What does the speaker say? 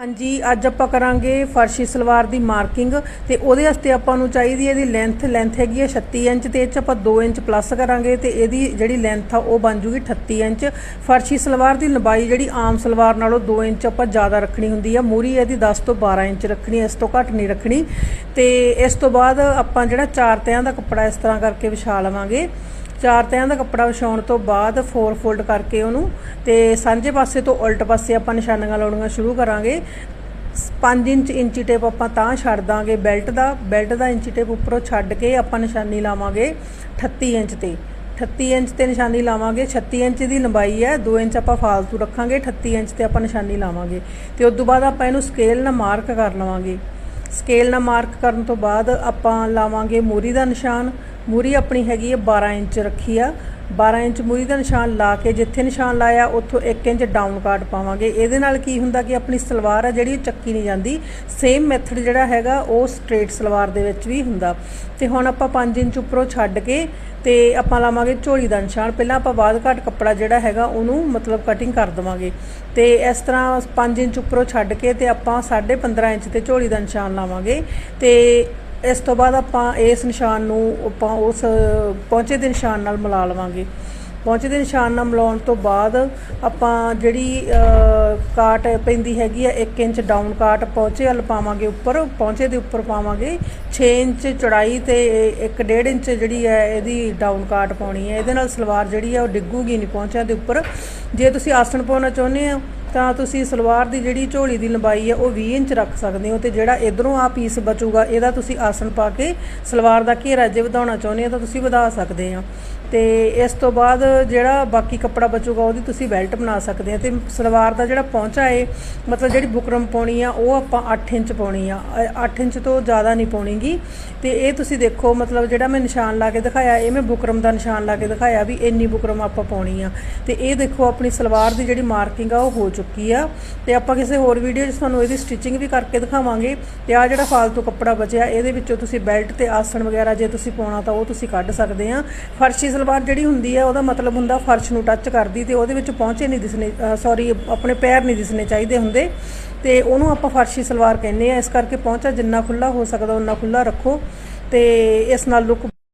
ਹਾਂਜੀ, ਅੱਜ ਆਪਾਂ ਕਰਾਂਗੇ ਫਰਸ਼ੀ ਸਲਵਾਰ ਦੀ ਮਾਰਕਿੰਗ ਤੇ ਉਹਦੇ ਵਾਸਤੇ ਆਪਾਂ ਨੂੰ ਚਾਹੀਦੀ ਹੈ ਇਹਦੀ ਲੈਂਥ ਲੈਂਥ ਹੈਗੀ ਹੈ 36 ਇੰਚ ਤੇ ਇਹ ਚ ਆਪਾਂ 2 ਇੰਚ ਪਲੱਸ ਕਰਾਂਗੇ ਤੇ ਇਹਦੀ ਜਿਹੜੀ ਲੈਂਥ ਆ ਉਹ ਬਣ ਜੂਗੀ 38 ਇੰਚ। ਫਰਸ਼ੀ ਸਲਵਾਰ ਦੀ ਲੰਬਾਈ ਜਿਹੜੀ ਆਮ ਸਲਵਾਰ ਨਾਲੋਂ 2 ਇੰਚ ਆਪਾਂ ਜ਼ਿਆਦਾ ਰੱਖਣੀ ਹੁੰਦੀ ਆ। ਮੂਰੀ ਇਹਦੀ 10 ਤੋਂ 12 ਇੰਚ ਰੱਖਣੀ, ਇਸ ਤੋਂ ਘੱਟ ਨਹੀਂ ਰੱਖਣੀ। ਤੇ ਇਸ ਤੋਂ ਬਾਅਦ ਆਪਾਂ ਜਿਹੜਾ ਚਾਰ ਤਿਆਂ ਦਾ ਕੱਪੜਾ ਇਸ ਤਰ੍ਹਾਂ ਕਰਕੇ ਵਿਛਾ ਲਵਾਂਗੇ। ਚਾਰ ਤਿਆਂ ਦਾ ਕੱਪੜਾ ਵਿਛਾਉਣ ਤੋਂ ਬਾਅਦ ਫੋਰ ਫੋਲਡ ਕਰਕੇ ਉਹਨੂੰ ਤੇ ਸਾਂਝੇ ਪਾਸੇ ਤੋਂ ਉਲਟ ਪਾਸੇ ਆਪਾਂ ਨਿਸ਼ਾਨੀਆਂ ਲਾਉਣੀਆਂ ਸ਼ੁਰੂ ਕਰਾਂਗੇ। 5 ਇੰਚ ਇੰਚੀ ਟੇਪ ਆਪਾਂ ਤਾਂ ਛੱਡ ਦਾਂਗੇ। ਬੈਲਟ ਦਾ ਬੈਲਟ ਦਾ ਇੰਚੀ ਟੇਪ ਉੱਪਰੋਂ ਛੱਡ ਕੇ ਆਪਾਂ ਨਿਸ਼ਾਨੀ ਲਾਵਾਂਗੇ 38 ਇੰਚ ਤੇ। 38 ਇੰਚ ਤੇ ਨਿਸ਼ਾਨੀ ਲਾਵਾਂਗੇ। 36 ਇੰਚ ਦੀ ਲੰਬਾਈ ਹੈ 2 ਇੰਚ ਆਪਾਂ ਫਾਲਤੂ ਰੱਖਾਂਗੇ 38 ਇੰਚ ਤੇ ਆਪਾਂ ਨਿਸ਼ਾਨੀ ਲਾਵਾਂਗੇ। ਤੇ ਉਸ ਤੋਂ ਬਾਅਦ ਆਪਾਂ ਇਹਨੂੰ ਸਕੇਲ ਨਾਲ ਮਾਰਕ ਕਰ ਲਵਾਂਗੇ। ਸਕੇਲ ਨਾਲ ਮਾਰਕ ਕਰਨ ਤੋਂ ਬਾਅਦ ਆਪਾਂ ਲਾਵਾਂਗੇ ਮੂਰੀ ਦਾ ਨਿਸ਼ਾਨ ਮੂਰੀ ਆਪਣੀ ਹੈਗੀ ਹੈ 12 ਇੰਚ ਰੱਖੀ ਆ। 12 ਇੰਚ ਮੂਰੀ ਦਾ ਨਿਸ਼ਾਨ ਲਾ ਕੇ ਜਿੱਥੇ ਨਿਸ਼ਾਨ ਲਾਇਆ, ਉੱਥੋਂ 1 ਇੰਚ ਡਾਊਨ ਕਾਟ ਪਾਵਾਂਗੇ। ਇਹਦੇ ਨਾਲ ਕੀ ਹੁੰਦਾ ਕਿ ਆਪਣੀ ਸਲਵਾਰ ਆ ਜਿਹੜੀ ਉਹ ਚੱਕੀ ਨਹੀਂ ਜਾਂਦੀ। ਸੇਮ ਮੈਥਡ ਜਿਹੜਾ ਹੈਗਾ, ਉਹ ਸਟ੍ਰੇਟ ਸਲਵਾਰ ਦੇ ਵਿੱਚ ਵੀ ਹੁੰਦਾ। ਤੇ ਹੁਣ ਆਪਾਂ 5 ਇੰਚ ਉੱਪਰੋਂ ਛੱਡ ਕੇ ਤੇ ਆਪਾਂ ਲਾਵਾਂਗੇ ਝੋਲੀ ਦਾ ਨਿਸ਼ਾਨ। ਪਹਿਲਾਂ ਆਪਾਂ ਬਾਅਦ ਘੱਟ ਕੱਪੜਾ ਜਿਹੜਾ ਹੈਗਾ, ਉਹਨੂੰ ਮਤਲਬ ਕਟਿੰਗ ਕਰ ਦਵਾਂਗੇ। ਤੇ ਇਸ ਤਰ੍ਹਾਂ 5 ਇੰਚ ਉੱਪਰੋਂ ਛੱਡ ਕੇ ਤੇ ਆਪਾਂ 15.5 ਇੰਚ ਤੇ ਝੋਲੀ ਦਾ ਨਿਸ਼ਾਨ ਲਾਵਾਂਗੇ। ਤੇ ਇਸ ਤੋਂ ਬਾਅਦ ਆਪਾਂ ਇਸ ਨਿਸ਼ਾਨ ਨੂੰ ਆਪਾਂ ਉਸ ਪਹੁੰਚੇ ਦੇ ਨਿਸ਼ਾਨ ਨਾਲ ਮਿਲਾ ਲਵਾਂਗੇ। ਪਹੁੰਚੇ ਦੇ ਨਿਸ਼ਾਨ ਨਾਲ ਮਿਲਾਉਣ ਤੋਂ ਬਾਅਦ ਆਪਾਂ ਜਿਹੜੀ ਕਾਟ ਪੈਂਦੀ ਹੈਗੀ ਆ 1 ਇੰਚ ਡਾਊਨ ਕਾਟ ਪਹੁੰਚੇ ਵੱਲ ਪਾਵਾਂਗੇ ਉੱਪਰ, ਪਹੁੰਚੇ ਦੇ ਉੱਪਰ ਪਾਵਾਂਗੇ 6 ਇੰਚ ਚੌੜਾਈ ਤੇ 1.5 ਇੰਚ ਜਿਹੜੀ ਹੈ ਇਹਦੀ ਡਾਊਨ ਕਾਟ ਪਾਉਣੀ ਹੈ। ਇਹਦੇ ਨਾਲ ਸਲਵਾਰ ਜਿਹੜੀ ਹੈ ਉਹ ਡਿੱਗੂਗੀ ਨਹੀਂ ਪਹੁੰਚਿਆਂ ਦੇ ਉੱਪਰ। ਜੇ ਤੁਸੀਂ ਆਸਣ ਪਾਉਣਾ ਚਾਹੁੰਦੇ ਹੋ ਤਾਂ ਤੁਸੀਂ ਸਲਵਾਰ ਦੀ ਜਿਹੜੀ ਝੋਲੀ ਦੀ ਲੰਬਾਈ ਹੈ, ਉਹ 20 ਇੰਚ ਰੱਖ ਸਕਦੇ ਹੋ ਤੇ ਜਿਹੜਾ ਇਧਰੋਂ ਆ ਪੀਸ ਬਚੂਗਾ, ਇਹਦਾ ਤੁਸੀਂ ਆਸਣ ਪਾ ਕੇ ਸਲਵਾਰ ਦਾ ਘੇਰਾ ਜੇ ਵਧਾਉਣਾ ਚਾਹੁੰਦੇ ਹੋ ਤਾਂ ਤੁਸੀਂ ਵਧਾ ਸਕਦੇ ਆ ਤੇ ਇਸ ਤੋਂ ਬਾਅਦ ਜਿਹੜਾ ਬਾਕੀ ਕੱਪੜਾ ਬਚੂਗਾ ਉਹਦੀ ਤੁਸੀਂ ਬੈਲਟ ਬਣਾ ਸਕਦੇ ਆ ਤੇ ਸਲਵਾਰ ਦਾ ਜਿਹੜਾ ਪਹੁੰਚਾ ਏ, ਮਤਲਬ ਜਿਹੜੀ ਬੁਕਰਮ ਪਾਉਣੀ ਆ, ਉਹ ਆਪਾਂ 8 ਇੰਚ ਪਾਉਣੀ ਆ। 8 ਇੰਚ ਤੋਂ ਜ਼ਿਆਦਾ ਨਹੀਂ ਪਾਉਣੀਗੀ। ਤੇ ਇਹ ਤੁਸੀਂ ਦੇਖੋ, ਮਤਲਬ ਜਿਹੜਾ ਮੈਂ ਨਿਸ਼ਾਨ ਲਾ ਕੇ ਦਿਖਾਇਆ, ਇਹ ਮੈਂ ਬੁਕਰਮ ਦਾ ਨਿਸ਼ਾਨ ਲਾ ਕੇ ਦਿਖਾਇਆ ਵੀ ਇੰਨੀ ਬੁਕਰਮ ਆਪਾਂ ਪਾਉਣੀ ਆ। ਤੇ ਇਹ ਦੇਖੋ, ਆਪਣੀ ਸਲਵਾਰ ਦੀ ਜਿਹੜੀ ਮਾਰਕਿੰਗ ਆ, ਉਹ ਹੋ ਚੁੱਕੀ ਆ। ਤੇ ਆਪਾਂ ਕਿਸੇ ਹੋਰ ਵੀਡੀਓ 'ਚ ਤੁਹਾਨੂੰ ਇਹਦੀ ਸਟਿਚਿੰਗ ਵੀ ਕਰਕੇ ਦਿਖਾਵਾਂਗੇ। ਤੇ ਆ ਜਿਹੜਾ ਫਾਲਤੂ ਕੱਪੜਾ ਬਚਿਆ, ਇਹਦੇ ਵਿੱਚੋਂ ਤੁਸੀਂ ਬੈਲਟ ਤੇ ਆਸਣ ਵਗੈਰਾ ਜੇ ਤੁਸੀਂ ਪਾਉਣਾ, ਤਾਂ ਉਹ ਤੁਸੀਂ ਕੱਢ ਸਕਦੇ ਆ। ਫਰਸ਼ੀ ਸਲਵਾਰ ਜਿਹੜੀ ਹੁੰਦੀ ਹੈ ਉਹਦਾ ਮਤਲਬ ਹੁੰਦਾ ਫਰਸ਼ ਨੂੰ ਟੱਚ ਕਰਦੀ ਤੇ ਉਹਦੇ ਵਿੱਚ ਪਹੁੰਚੇ ਨਹੀਂ ਦਿਸਣੇ ਸੌਰੀ ਆਪਣੇ ਪੈਰ ਨਹੀਂ ਦਿਸਣੇ ਚਾਹੀਦੇ ਹੁੰਦੇ। ਤੇ ਉਹਨੂੰ ਆਪਾਂ ਫਰਸ਼ੀ ਸਲਵਾਰ ਕਹਿੰਦੇ ਆ। ਇਸ ਕਰਕੇ ਪਹੁੰਚਾ ਜਿੰਨਾ ਖੁੱਲਾ ਹੋ ਸਕਦਾ ਉਨਾ ਖੁੱਲਾ ਰੱਖੋ ਤੇ ਇਸ ਨਾਲ ਲੁੱਕ